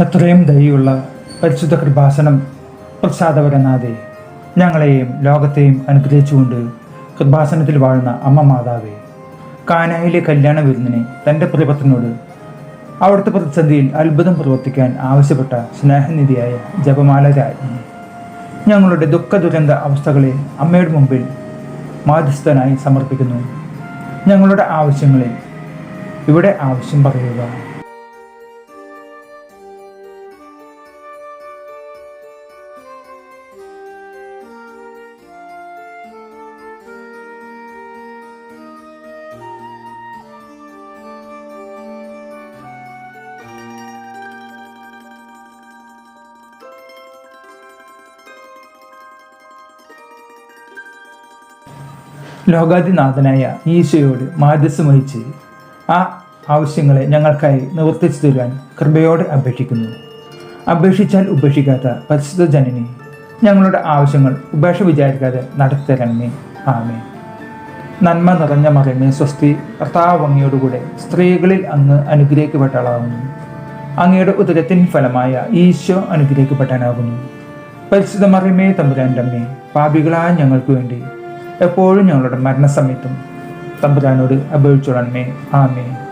അത്രയും ദയുള്ള പരിശുദ്ധ കൃപാസനം പ്രസാദപരനാഥെ ഞങ്ങളെയും ലോകത്തെയും അനുഗ്രഹിച്ചുകൊണ്ട് കൃപാസനത്തിൽ വാഴുന്ന അമ്മ മാതാവേ കാനായിലെ കല്യാണ വിരുന്നിനെ തന്റെ പ്രിയപത്രനോട് അവിടുത്തെ പ്രതിസന്ധിയിൽ അത്ഭുതം പ്രവർത്തിക്കാൻ ആവശ്യപ്പെട്ട സ്നേഹനിധിയായ ജപമാല രാജ്ഞി ഞങ്ങളുടെ ദുഃഖ ദുരന്ത അവസ്ഥകളെ അമ്മയുടെ മുമ്പിൽ മാധ്യസ്ഥനായി സമർപ്പിക്കുന്നു. ഞങ്ങളുടെ ആവശ്യങ്ങളിൽ ഇവിടെ ആവശ്യം പറയുക. ലോകാധിനാഥനായ ഈശോയോട് മാധ്യസ്ഥം വഹിച്ച് ആ ആവശ്യങ്ങളെ ഞങ്ങൾക്കായി നിവർത്തിച്ചു തരുവാൻ കൃപയോടെ അപേക്ഷിക്കുന്നു. അപേക്ഷിച്ചാൽ ഉപേക്ഷിക്കാത്ത പരിശുദ്ധ ജനനി ഞങ്ങളുടെ ആവശ്യങ്ങൾ ഉപേക്ഷ വിചാരിക്കാതെ നടത്തരണമേ. ആമേ നന്മ നിറഞ്ഞ മറിയമേ സ്വസ്തി കർത്താവ് അങ്ങയോടുകൂടെ സ്ത്രീകളിൽ അങ്ങ് അനുഗ്രഹിക്കപ്പെട്ടവളാകുന്നു. അങ്ങയുടെ ഉദരത്തിൻ ഫലമായ ഈശോ അനുഗ്രഹിക്കപ്പെട്ടാനാകുന്നു പരിശുദ്ധ മറിയമേ തമ്പുരാന്റെ അമ്മേ പാപികളായ ഞങ്ങൾക്ക് വേണ്ടി എപ്പോഴും ഞങ്ങളുടെ മരണസമയത്തും തമ്പുരാനോട് അപേക്ഷിച്ചോളാൻ മേ. ആമേ